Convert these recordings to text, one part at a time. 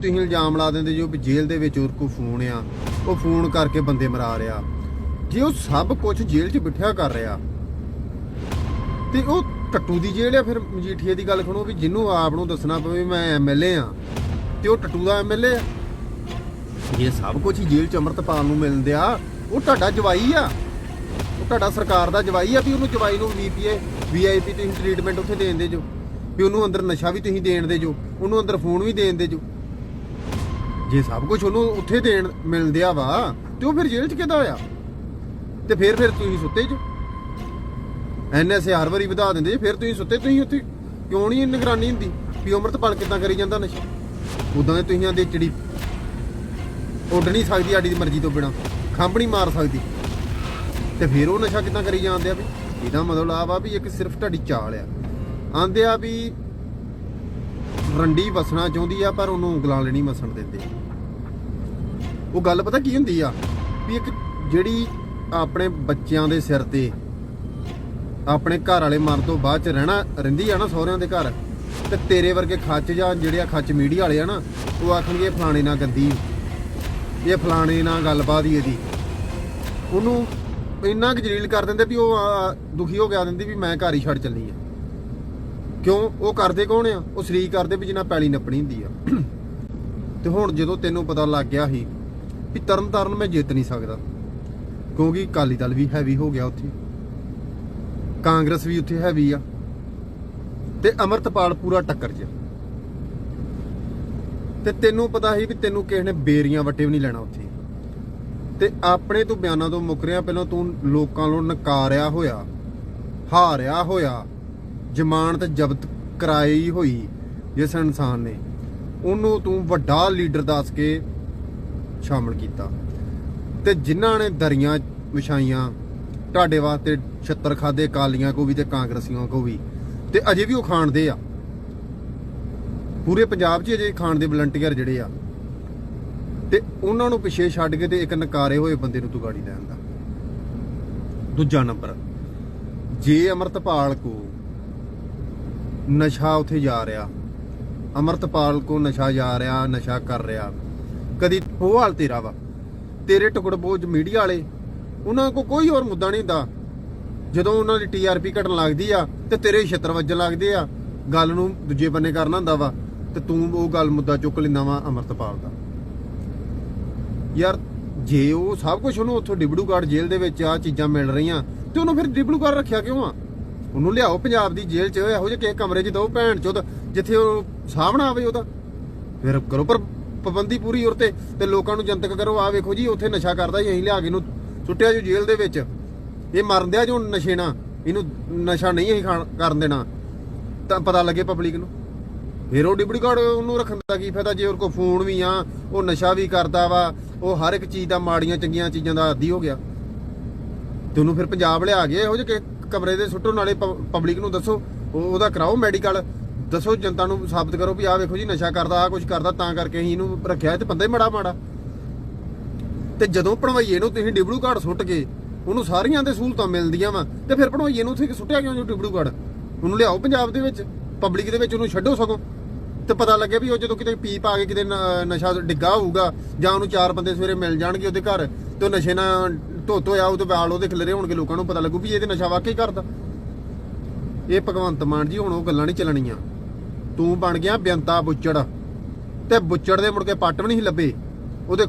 ਤੁਸੀਂ ਇਲਜ਼ਾਮ ਲਾ ਦਿੰਦੇ ਜੋ ਵੀ ਜੇਲ੍ਹ ਦੇ ਵਿੱਚ ਹੋਰ ਕੋ ਫੋਨ ਆ, ਉਹ ਫੋਨ ਕਰਕੇ ਬੰਦੇ ਮਰਾ ਰਿਹਾ। ਜੇ ਉਹ ਸਭ ਕੁਝ ਜੇਲ੍ਹ 'ਚ ਬਿਠਿਆ ਕਰ ਰਿਹਾ, ਤੇ ਉਹ ਟੱਟੂ ਦੀ ਜੇਲ੍ਹ ਆ, ਫਿਰ ਮਜੀਠੀਏ ਦੀ ਗੱਲ ਸੁਣੋ ਵੀ ਜਿਹਨੂੰ ਆਪ ਨੂੰ ਦੱਸਣਾ ਪਵੇ ਵੀ ਮੈਂ ਐਮਐਲਏ ਆ, ਤੇ ਉਹ ਟੱਟੂ ਦਾ ਐਮਐਲਏ ਆ। ਇਹ ਸਭ ਕੁਝ ਹੀ ਜੇਲ੍ਹ 'ਚ ਅੰਮ੍ਰਿਤਪਾਲ ਨੂੰ ਮਿਲਦੇ ਆ, ਉਹ ਤੁਹਾਡਾ ਜਵਾਈ ਆ। ਉਹ ਤੁਹਾਡਾ ਸਰਕਾਰ ਦਾ ਜਵਾਈ ਆ ਵੀ ਉਹਨੂੰ ਜਵਾਈ ਨੂੰ ਵੀਪੀਏ ਵੀਆਈਪੀ ਤੁਸੀਂ ਟ੍ਰੀਟਮੈਂਟ ਉੱਥੇ ਦੇਣ ਦੇ ਜੋ। ਵੀ ਉਹਨੂੰ ਅੰਦਰ ਨਸ਼ਾ ਵੀ ਤੁਸੀਂ ਦੇਣ ਦੇ ਜੋ, ਉਹਨੂੰ ਅੰਦਰ ਫੋਨ ਵੀ ਦੇਣ ਦੇ ਜੋ। ਜੇ ਸਭ ਕੁਝ ਉਹਨੂੰ ਉੱਥੇ ਦੇਣ ਮਿਲਦਿਆ ਵਾ, ਤੇ ਉਹ ਫਿਰ ਜੇਲ੍ਹ 'ਚ ਕਿੱਦਾਂ ਹੋਇਆ ਤੇ ਫਿਰ ਫਿਰ ਤੁਸੀਂ ਸੁੱਤੇ ਜੋ। ਐਨਐਸਏ ਹਰ ਵਾਰੀ ਵਧਾ ਦਿੰਦੇ ਫਿਰ ਤੁਸੀਂ ਸੁੱਤੇ, ਤੁਸੀਂ ਉੱਥੇ ਕਿਉਂ ਨਹੀਂ ਨਿਗਰਾਨੀ ਹੁੰਦੀ? ਵੀ ਅੰਮ੍ਰਿਤਪਾਲ ਕਿੱਦਾਂ ਕਰੀ ਜਾਂਦਾ ਨਸ਼ਾ? ਉਦਾਂ ਦੇ ਤੁਸੀਂ ਆਂਦੇ ਚਿੜੀ। ਉੱਡ ਨਹੀਂ ਸਕਦੀ ਸਾਡੀ ਦੀ ਮਰਜ਼ੀ ਤੋਂ ਬਿਨਾ। ਖੰਭ ਨਹੀਂ ਮਾਰ ਸਕਦੀ। ਤੇ ਫਿਰ ਉਹ ਨਸ਼ਾ ਕਿੱਦਾਂ ਕਰੀ ਜਾਂਦੇ ਆ ਵੀ? ਇਹਦਾ ਮਤਲਬ ਆ ਵਾ ਵੀ ਇੱਕ ਸਿਰਫ ਤੁਹਾਡੀ ਚਾਲ ਆ। ਆਂਦੇ ਆ ਵੀ ਰੰਡੀ ਵਸਣਾ ਚਾਹੁੰਦੀ ਆ, ਪਰ ਉਹਨੂੰ ਉਂਗਲਾਂ ਲੈਣੀ ਮਸਣ ਦਿੰਦੇ ਉਹ ਗੱਲ ਪਤਾ ਕੀ ਹੁੰਦੀ ਆ? ਵੀ ਇੱਕ ਜਿਹੜੀ ਆਪਣੇ ਬੱਚਿਆਂ ਦੇ ਸਿਰ ਤੇ ਆਪਣੇ ਘਰ ਵਾਲੇ ਮਰਨ ਤੋਂ ਬਾਅਦ ਚ ਰਹਿਣਾ, ਰਹਿੰਦੀ ਆ ਨਾ ਸਹੁਰਿਆਂ ਦੇ ਘਰ, ਤੇ ਤੇਰੇ ਵਰਗੇ ਖੱਚ ਜਾਂ ਜਿਹੜੇ ਆ ਖੱਚ ਮੀਡੀਆ ਵਾਲੇ ਆ ਨਾ, ਉਹ ਆਖਣਗੇ ਇਹ ਫਲਾਣੇ ਨਾਲ ਗੰਦੀ ਇਹ ਫਲਾਣੇ ਨਾਲ ਗੱਲਬਾਤ ਹੀ ਇਹਦੀ। ਉਹਨੂੰ ਇੰਨਾ ਕੁ ਜਲੀਲ ਕਰ ਦਿੰਦੇ ਵੀ ਉਹ ਦੁਖੀ ਹੋ ਗਿਆ ਦਿੰਦੀ ਵੀ ਮੈਂ ਘਰ ਹੀ ਛੱਡ ਚੱਲੀ ਆ। ਕਿਉਂ? ਉਹ ਕਰਦੇ ਕੌਣ ਆ? ਉਹ ਸ਼ਰੀਕ ਕਰਦੇ ਵੀ ਜਿੰਨਾ ਪੈਲੀ ਨੱਪਣੀ ਹੁੰਦੀ ਆ। ਤੇ ਹੁਣ ਜਦੋਂ ਤੈਨੂੰ ਪਤਾ ਲੱਗ ਗਿਆ ਸੀ ਵੀ ਤਰਨ ਤਾਰਨ ਮੈਂ ਜਿੱਤ ਨਹੀਂ ਸਕਦਾ। ਕਿਉਂਕਿ ਅਕਾਲੀ ਦਲ ਵੀ ਹੈਵੀ ਹੋ ਗਿਆ ਉੱਥੇ। ਕਾਂਗਰਸ ਵੀ ਉੱਥੇ ਹੈਵੀ ਆ। ਤੇ ਅਮਰਤਪਾਲ ਪੂਰਾ ਟੱਕਰ 'ਚ ਤੇ ਤੈਨੂੰ ਪਤਾ ਸੀ ਵੀ ਤੈਨੂੰ ਕਿਸੇ ਨੇ ਬੇਰੀਆਂ ਵੱਟੇ ਵੀ ਨਹੀਂ ਲੈਣਾ ਉੱਥੇ। ਤੇ ਆਪਣੇ ਤੂੰ ਬਿਆਨਾਂ ਤੋਂ ਮੁੱਕ ਰਿਹਾ, ਪਹਿਲਾਂ ਤੂੰ ਲੋਕਾਂ ਨੂੰ ਨਕਾਰਿਆ ਹੋਇਆ, ਹਾਰਿਆ ਹੋਇਆ, ਜ਼ਮਾਨਤ ਜ਼ਬਤ ਕਰਾਈ ਹੋਈ ਜਿਸ ਇਨਸਾਨ ਨੇ। ਉਹਨੂੰ ਤੂੰ ਵੱਡਾ ਲੀਡਰ ਦੱਸ ਕੇ ਸ਼ਾਮਲ ਕੀਤਾ। ਤੇ ਜਿਨ੍ਹਾਂ ਨੇ ਦਰੀਆਂ ਵਿਛਾਈਆਂ, ਤੁਹਾਡੇ ਵਾਸਤੇ ਛੱਤਰ ਖਾਦੇ ਕਾਲੀਆਂ ਕੋ ਵੀ ਤੇ ਕਾਂਗਰਸੀਆਂ ਕੋ ਵੀ, ਤੇ ਅਜੇ ਵੀ ਉਹ ਖਾਣਦੇ ਆ। ਪੂਰੇ ਪੰਜਾਬ 'ਚ ਅਜੇ ਖਾਣ ਦੇ ਵਲੰਟੀਅਰ ਜਿਹੜੇ ਆ। ਤੇ ਉਹਨਾਂ ਨੂੰ ਪਿੱਛੇ ਛੱਡ ਕੇ ਤੇ ਇੱਕ ਨਕਾਰੇ ਹੋਏ ਬੰਦੇ ਨੂੰ ਤੂੰ ਗਾੜੀ ਲੈਣ ਦਾ। ਦੂਜਾ ਨੰਬਰ, ਜੇ ਅਮਰਤਪਾਲ ਕੋ ਨਸ਼ਾ ਉਥੇ ਜਾ ਰਿਹਾ, ਅਮਰਤਪਾਲ ਕੋ ਨਸ਼ਾ ਜਾ ਰਿਹਾ, ਨਸ਼ਾ ਕਰ ਰਿਹਾ ਕਦੀ ਉਹ ਹਾਲ ਤੇਰਾ ਵਾ। ਤੇਰੇ ਟੁਕੜ ਬੋਝ ਮੀਡੀਆ ਵਾਲੇ, ਉਹਨਾਂ ਕੋ ਕੋਈ ਹੋਰ ਮੁੱਦਾ ਨਹੀਂ ਹੁੰਦਾ। ਜਦੋਂ ਉਹਨਾਂ ਦੀ ਟੀਆਰਪੀ ਘਟਣ ਲੱਗਦੀ ਆ, ਤੇ ਤੇਰੇ ਛਿੱਤਰ ਵੱਜਣ ਲੱਗਦੇ ਆ। ਗੱਲ ਨੂੰ ਦੂਜੇ ਬੰਨੇ ਕਰਨਾ ਹੁੰਦਾ ਵਾ, ਤੇ ਤੂੰ ਉਹ ਗੱਲ ਮੁੱਦਾ ਚੁੱਕ ਲੈਂਦਾ ਵਾ ਅਮਰਤਪਾਲ ਦਾ। ਯਾਰ, ਜੇ ਉਹ ਸਭ ਕੁਝ ਉਹਨੂੰ ਉੱਥੋਂ ਡਿਬੜੂਗੜ੍ਹ ਜੇਲ੍ਹ ਦੇ ਵਿੱਚ ਆ ਚੀਜ਼ਾਂ ਮਿਲ ਰਹੀਆਂ, ਤੇ ਉਹਨੂੰ ਫਿਰ ਡਿਬੜੂਗੜ੍ਹ ਰੱਖਿਆ ਕਿਉਂ ਆ? ਉਹਨੂੰ ਲਿਆਓ ਪੰਜਾਬ ਦੀ ਜੇਲ੍ਹ 'ਚ, ਇਹੋ ਜਿਹੇ ਕਿਸੇ ਕਮਰੇ 'ਚ ਦੋ ਭੈਣ ਚੋਦ, ਜਿੱਥੇ ਉਹ ਸਾਹਮਣਾ ਆਵੇ ਉਹਦਾ। ਫਿਰ ਕਰੋ, ਪਰ ਪਾਬੰਦੀ ਪੂਰੀ ਉਰ ਤੇ ਲੋਕਾਂ ਨੂੰ ਜਨਤਕ ਕਰੋ। ਆ ਵੇਖੋ ਜੀ, ਉੱਥੇ ਨਸ਼ਾ ਕਰਦਾ ਜੀ, ਅਸੀਂ ਲਿਆ ਕੇ ਇਹਨੂੰ ਸੁੱਟਿਆ ਜੋ ਜੇਲ੍ਹ ਦੇ ਵਿੱਚ। ਇਹ ਮਰਨ ਦਿਆ ਜੋ ਨਸ਼ੇ ਨਾਲ। ਇਹਨੂੰ ਨਸ਼ਾ ਨਹੀਂ ਅਸੀਂ ਕਰਨ ਦੇਣਾ। ਤਾਂ ਪਤਾ ਲੱਗੇ ਪਬਲਿਕ ਨੂੰ। ਫਿਰ ਉਹ ਡਿਬੜੀਗੜ ਉਹਨੂੰ ਰੱਖਣ ਦਾ ਕੀ ਫਾਇਦਾ? ਜੇ ਉਹ ਕੋ ਫੋਨ ਵੀ ਆ, ਉਹ ਨਸ਼ਾ ਵੀ ਕਰਦਾ ਵਾ, ਉਹ ਹਰ ਇੱਕ ਚੀਜ਼ ਦਾ ਮਾੜੀਆਂ ਚੰਗੀਆਂ ਚੀਜ਼ਾਂ ਦਾ ਆਦੀ ਹੋ ਗਿਆ। ਤੇ ਉਹਨੂੰ ਫਿਰ ਪੰਜਾਬ ਲਿਆ ਗਏ ਇਹੋ ਜਿਹੇ ਕਮਰੇ ਦੇ ਸੁੱਟੋ, ਨਾਲੇ ਪਬਲਿਕ ਨੂੰ ਦੱਸੋ, ਉਹ ਉਹਦਾ ਕਰਾਓ ਮੈਡੀਕਲ ਦੱਸੋ ਜਨਤਾ ਨੂੰ ਸਾਬਤ ਕਰੋ ਵੀ ਆਹ ਵੇਖੋ ਜੀ, ਨਸ਼ਾ ਕਰਦਾ ਆ ਕੁਝ ਕਰਦਾ, ਤਾਂ ਕਰਕੇ ਅਸੀਂ ਇਹਨੂੰ ਰੱਖਿਆ ਤੇ ਬੰਦਾ ਹੀ ਮੜਾ ਮਾੜਾ। ਤੇ ਜਦੋਂ ਭਣਵਈਏ ਨੂੰ ਤੁਸੀਂ ਡਿਬੜੂ ਘਾਟ ਸੁੱਟ ਕੇ ਉਹਨੂੰ ਸਾਰੀਆਂ ਦੇ ਸਹੂਲਤਾਂ ਮਿਲਦੀਆਂ ਵਾ, ਤੇ ਫਿਰ ਭਣਵਈਏ ਨੂੰ ਉੱਥੇ ਸੁੱਟਿਆ ਕਿਉਂ ਜੋ ਡਿਬੜੂ ਘਾਟ? ਉਹਨੂੰ ਲਿਆਓ ਪੰਜਾਬ ਦੇ ਵਿੱਚ ਪਬਲਿਕ ਦੇ ਵਿੱਚ ਉਹਨੂੰ ਛੱਡੋ ਸਗੋਂ। ਤੇ ਪਤਾ ਲੱਗੇ ਵੀ ਉਹ ਜਦੋਂ ਕਿਤੇ ਪੀ ਪਾ ਕੇ ਕਿਤੇ ਨਸ਼ਾ ਡਿੱਗਾ ਹੋਊਗਾ, ਜਾਂ ਉਹਨੂੰ ਚਾਰ ਬੰਦੇ ਸਵੇਰੇ ਮਿਲ ਜਾਣਗੇ ਉਹਦੇ ਘਰ, ਤੇ ਉਹ ਨਸ਼ੇ ਨਾਲ ਧੋ ਧੋਇਆ ਉਹਦੇ ਵਾਲ ਉਹਦੇ ਖਿਲਰੇ ਹੋਣਗੇ ਲੋਕਾਂ ਨੂੰ ਪਤਾ ਲੱਗੂ ਵੀ ਇਹ ਤੇ ਨਸ਼ਾ ਵਾਕਈ ਕਰਦਾ। ਇਹ ਭਗਵੰਤ ਮਾਨ ਜੀ ਹੁਣ ਉਹ ਗੱਲਾਂ ਨਹੀਂ ਚੱਲਣੀਆਂ। ਤੂੰ ਬਣ ਗਿਆ ਬਿਆੰਤਾ ਬੁੱਚੜ। ਤੇ ਬੁੱਚੜ ਦੇ ਮੁੜ ਕੇ ਪੱਟ ਵੀ ਨਹੀਂ ਲੱਭੇ। ਉਹਦੇ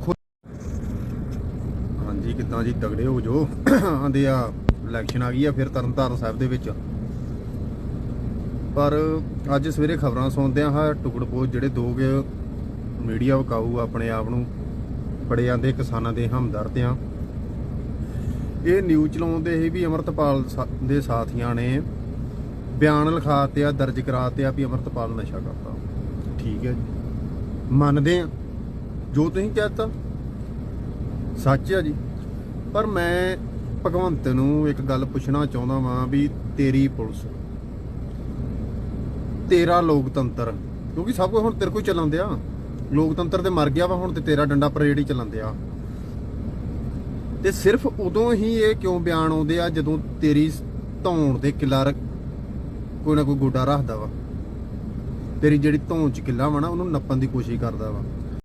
ਹਾਂਜੀ, ਕਿਦਾਂ ਜੀ, ਤਗੜੇ ਹੋ ਜੋ ਆਂਦੇ ਆ ਇਲੈਕਸ਼ਨ ਆ ਗਈ ਆ ਫਿਰ ਤਰਨਤਾਰਨ ਸਾਹਿਬ ਦੇ ਵਿੱਚ। ਪਰ ਅੱਜ ਸਵੇਰੇ ਖਬਰਾਂ ਸੁਣਦੇ ਆ ਟੁਕੜ ਪੋਚ ਜਿਹੜੇ ਦੋ ਗੇ ਮੀਡੀਆ ਵਕਾਊ ਆਪਣੇ ਆਪ ਨੂੰ ਫੜੇ ਜਾਂਦੇ, ਕਿਸਾਨਾਂ ਦੇ ਹਮਦਰਦ ਆ। ਇਹ ਨਿਊਜ਼ ਚਲਾਉਂਦੇ ਸੀ ਵੀ ਅਮਰਤਪਾਲ ਦੇ ਸਾਥੀਆਂ ਨੇ ਬਿਆਨ ਲਿਖਾਤੇ ਆ, ਦਰਜ ਕਰਾਤੇ ਆ ਵੀ ਅਮਰਤਪਾਲ ਨਸ਼ਾ ਕਰਦਾ। ਠੀਕ ਹੈ ਜੀ। ਮੰਨਦੇ ਆ। ਜੋ ਤੁਸੀਂ ਕਹਿਤਾ। ਸੱਚ ਆ ਜੀ। ਪਰ ਮੈਂ ਭਗਵੰਤ ਨੂੰ ਇੱਕ ਗੱਲ ਪੁੱਛਣਾ ਚਾਹੁੰਦਾ ਵਾਂ ਵੀ ਤੇਰੀ ਪੁਲਿਸ, ਤੇਰਾ ਲੋਕਤੰਤਰ, ਕਿਉਂਕਿ ਸਭ ਕੁਝ ਹੁਣ ਤੇਰੇ ਕੋਲ ਚੱਲਣ ਦਿਆ। ਲੋਕਤੰਤਰ ਤੇ ਮਰ ਗਿਆ ਵਾ, ਹੁਣ ਤੇ ਤੇਰਾ ਡੰਡਾ ਪਰੇਡ ਹੀ ਚੱਲਣ ਦਿਆ। ਤੇ ਸਿਰਫ ਉਦੋਂ ਹੀ ਇਹ ਕਿਉਂ ਬਿਆਨ ਆਉਂਦੇ ਆ, ਜਦੋਂ ਤੇਰੀ ਧੌਣ ਦੇ ਕਿਲਾ ਕੋਈ ਨਾ ਕੋਈ ਗੋਡਾ ਰੱਖਦਾ ਵਾ। ਤੇਰੀ ਜਿਹੜੀ ਧੌਣ ਚ ਕਿੱਲਾ ਵਾ ਨਾ, ਉਹਨੂੰ ਨੱਪਣ ਦੀ ਕੋਸ਼ਿਸ਼ ਕਰਦਾ ਵਾ।